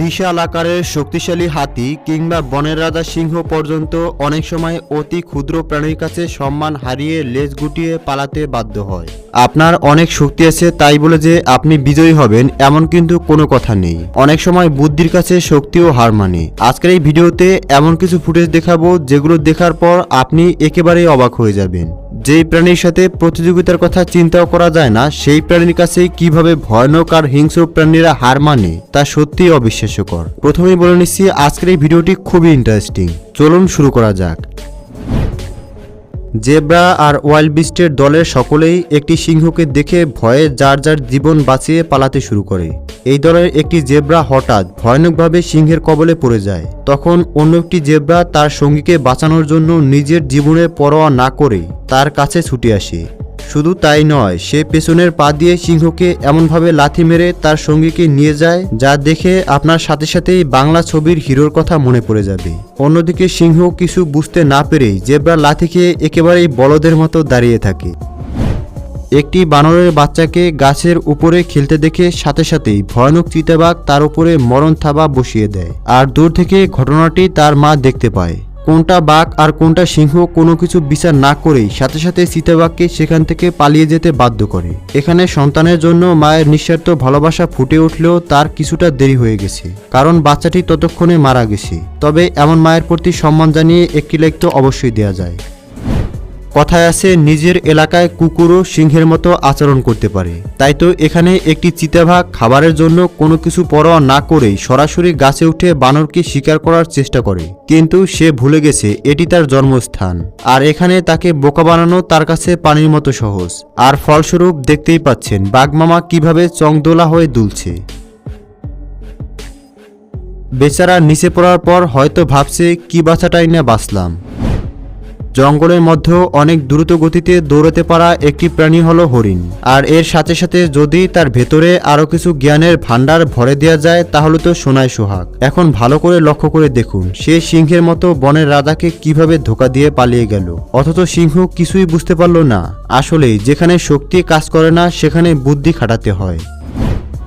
বিশাল আকারের শক্তিশালী হাতি কিংবা বনের রাজা সিংহ পর্যন্ত অনেক সময় অতি ক্ষুদ্র প্রাণীর কাছে সম্মান হারিয়ে লেজ গুটিয়ে পালাতে বাধ্য হয়। আপনার অনেক শক্তি আছে তাই বলে যে আপনি বিজয়ী হবেন এমন কিন্তু কোনো কথা নেই। অনেক সময় বুদ্ধির কাছে শক্তিও হার মানে। আজকের এই ভিডিওতে এমন কিছু ফুটেজ দেখাবো যেগুলো দেখার পর আপনি একেবারেই অবাক হয়ে যাবেন। যেই প্রাণীর সাথে প্রতিযোগিতার কথা চিন্তাও করা যায় না, সেই প্রাণীর কাছে কীভাবে ভয়ানক আর হিংস্র প্রাণীরা হার মানে তা সত্যিই অবিশ্বাস্যকর। প্রথমেই বলে নিচ্ছি, আজকের এই ভিডিওটি খুবই ইন্টারেস্টিং চলুন শুরু করা যাক। জেব্রা আর ওয়াইল্ড বিস্টের দলের সকলেই একটি সিংহকে দেখে ভয়ে যার যার জীবন বাঁচিয়ে পালাতে শুরু করে। এই দলের একটি জেব্রা হঠাৎ ভয়ানকভাবে সিংহের কবলে পড়ে যায়। তখন অন্য একটি জেব্রা তার সঙ্গীকে বাঁচানোর জন্য নিজের জীবনের পরোয়া না করে তার কাছে ছুটে আসে। শুধু তাই নয়, সে পেছনের পা দিয়ে সিংহকে এমনভাবে লাথি মেরে তার সঙ্গীকে নিয়ে যায়, যা দেখে আপনার সাথে সাথেই বাংলা ছবির হিরোর কথা মনে পড়ে যাবে। অন্যদিকে সিংহ কিছু বুঝতে না পেরেই জেব্রা লাথি খেয়ে একেবারেই বলদের মতো দাঁড়িয়ে থাকে। একটি বানরের বাচ্চাকে গাছের উপরে খেলতে দেখে সাথে সাথেই ভয়ানক চিতাবাঘ তার উপরে মরণ থাবা বসিয়ে দেয়। আর দূর থেকে ঘটনাটি তার মা দেখতে পায়। কোনটা বাঘ আর কোনটা সিংহ কোনো কিছু বিচার না করেই সাথে সাথে সীতাবাগকে সেখান থেকে পালিয়ে যেতে বাধ্য করে। এখানে সন্তানের জন্য মায়ের নিঃস্বার্থ ভালোবাসা ফুটে উঠলেও তার কিছুটা দেরি হয়ে গেছে, কারণ বাচ্চাটি ততক্ষণে মারা গেছে। তবে এমন মায়ের প্রতি সম্মান জানিয়ে একটি লেখ অবশ্যই দেওয়া যায়। কথায় আছে, নিজের এলাকায় কুকুরও সিংহের মতো আচরণ করতে পারে। তাই তো এখানে একটি চিতাভাগ খাবারের জন্য কোনো কিছু পরোয়া না করেই সরাসরি গাছে উঠে বানরকে শিকার করার চেষ্টা করে। কিন্তু সে ভুলে গেছে, এটি তার জন্মস্থান। আর এখানে তাকে বোকা বানানো তার কাছে পানির মতো সহজ। আর ফলস্বরূপ দেখতেই পাচ্ছেন, বাঘমামা কীভাবে চংদোলা হয়ে দুলছে। বেচারা নিচে পড়ার পর হয়তো ভাবছে, কি বাছাটাই না বাঁচলাম? জঙ্গলের মধ্যেও অনেক দ্রুত গতিতে দৌড়াতে পারা একটি প্রাণী হলো হরিণ। আর এর সাথে সাথে যদি তার ভেতরে আরও কিছু জ্ঞানের ভাণ্ডার ভরে দেওয়া যায়, তাহলে তো সোনায় সোহাগ। এখন ভালো করে লক্ষ্য করে দেখুন, সে সিংহের মতো বনের রাজাকে কীভাবে ধোকা দিয়ে পালিয়ে গেল। অথচ সিংহ কিছুই বুঝতে পারল না। আসলেই, যেখানে শক্তি কাজ করে না, সেখানে বুদ্ধি খাটাতে হয়।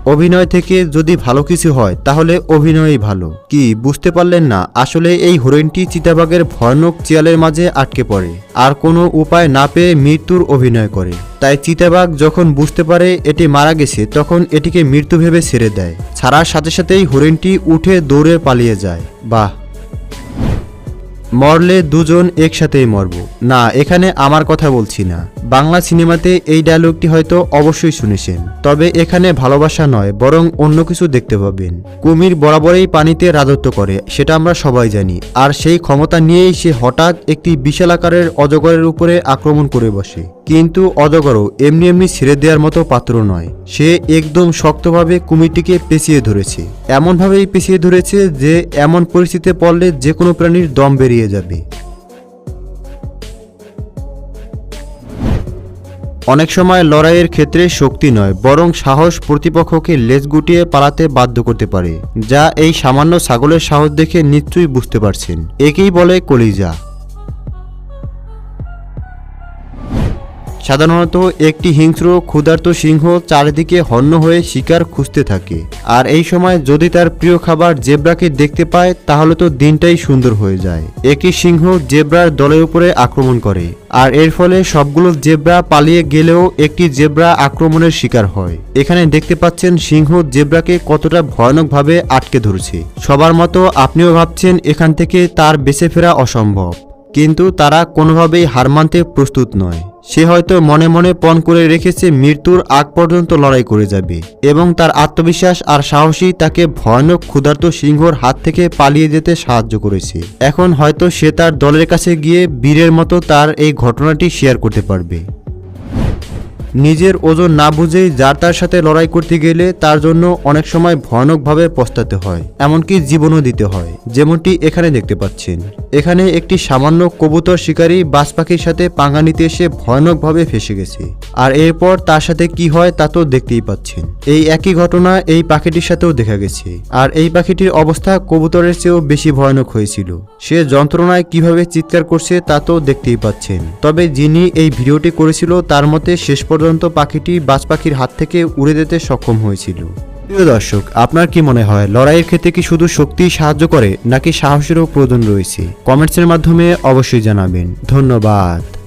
অভিনয় থেকে যদি ভালো কিছু হয়, তাহলে অভিনয়ই ভালো। কি, বুঝতে পারলেন না? আসলে এই হরিণটি চিতাবাগের ভয়ানক চেয়ালের মাঝে আটকে পড়ে। আর কোনো উপায় না পেয়ে মৃত্যুর অভিনয় করে। তাই চিতাবাঘ যখন বুঝতে পারে এটি মারা গেছে, তখন এটিকে মৃত্যু ভেবে ছেড়ে দেয়। ছাড়ার সাথে সাথেই হরিণটি উঠে দৌড়ে পালিয়ে যায়। বাহ! মরলে দুজন একসাথেই মরব। না, এখানে আমার কথা বলছি না। বাংলা সিনেমাতে এই ডায়লগটি হয়তো অবশ্যই শুনেছেন। তবে এখানে ভালোবাসা নয়, বরং অন্য কিছু দেখতে পাবেন। কুমির বরাবরই পানিতে রাজত্ব করে, সেটা আমরা সবাই জানি। আর সেই ক্ষমতা নিয়েই সে হঠাৎ একটি বিশাল আকারের অজগরের উপরে আক্রমণ করে বসে। কিন্তু অজগরও এমনি এমনি ছেড়ে দেওয়ার মতো পাত্র নয়। সে একদম শক্তভাবে কুমিরটিকে পেঁচিয়ে ধরেছে। এমনভাবেই পেঁচিয়ে ধরেছে যে এমন পরিস্থিতিতে পড়লে যে কোনো প্রাণীর দম বেরিয়ে যাবে। অনেক সময় লড়াইয়ের ক্ষেত্রে শক্তি নয়, বরং সাহস প্রতিপক্ষকে লেজ গুটিয়ে পালাতে বাধ্য করতে পারে, যা এই সামান্য ছাগলের সাহস দেখে নিশ্চয়ই বুঝতে পারছেন। একেই বলে কলিজা। সাধারণত একটি হিংস্র, ক্ষুধার্ত সিংহ চারিদিকে হন্য হয়ে শিকার খুঁজতে থাকে। আর এই সময় যদি তার প্রিয় খাবার জেব্রাকে দেখতে পায়, তাহলে তো দিনটাই সুন্দর হয়ে যায়। একটি সিংহ জেব্রার দলের উপরে আক্রমণ করে, আর এর ফলে সবগুলো জেব্রা পালিয়ে গেলেও একটি জেব্রা আক্রমণের শিকার হয়। এখানে দেখতে পাচ্ছেন সিংহ জেব্রাকে কতটা ভয়ানকভাবে আটকে ধরেছে। সবার মতো আপনিও ভাবছেন এখান থেকে তার বেঁচে ফেরা অসম্ভব। কিন্তু তারা কোনোভাবেই হার মানতে প্রস্তুত নয়। সে হয়তো মনে মনে পণ করে রেখেছে মৃত্যুর আগ পর্যন্ত লড়াই করে যাবে এবং তার আত্মবিশ্বাস আর সাহসী তাকে ভয়ানক ক্ষুধার্ত সিংহর হাত থেকে পালিয়ে যেতে সাহায্য করেছে। এখন হয়তো সে তার দলের কাছে গিয়ে বীরের মতো তার এই ঘটনাটি শেয়ার করতে পারবে। নিজের ওজন না বুঝেই যার তার সাথে লড়াই করতে গেলে তার জন্য অনেক সময় ভয়ানকভাবে পস্তাতে হয়, এমনকি জীবনও দিতে হয়। যেমনটি এখানে দেখতে পাচ্ছেন। এখানে একটি সামান্য কবুতর শিকারী বাজ পাখির সাথে পাঙ্গা নিতে এসে ভয়ানকভাবে ফেসে গেছে। আর এরপর তার সাথে কি হয় তা তো দেখতেই পাচ্ছেন। এই একই ঘটনা এই পাখিটির সাথেও দেখা গেছে। আর এই পাখিটির অবস্থা কবুতরের চেয়েও বেশি ভয়ানক হয়েছিল। সে যন্ত্রণায় কীভাবে চিৎকার করছে তা তো দেখতেই পাচ্ছেন। তবে যিনি এই ভিডিওটি করেছিল তার মতে শেষ পর্যন্ত পাখিটি বাজ পাখির হাত থেকে উড়ে যেতে সক্ষম হয়েছিল। প্রিয় দর্শক, আপনার কি মনে হয়, লড়াইয়ের ক্ষেত্রে কি শুধু শক্তি সাহায্য করে, নাকি সাহসেরও প্রয়োজন রয়েছে? কমেন্টসের মাধ্যমে অবশ্যই জানাবেন। ধন্যবাদ।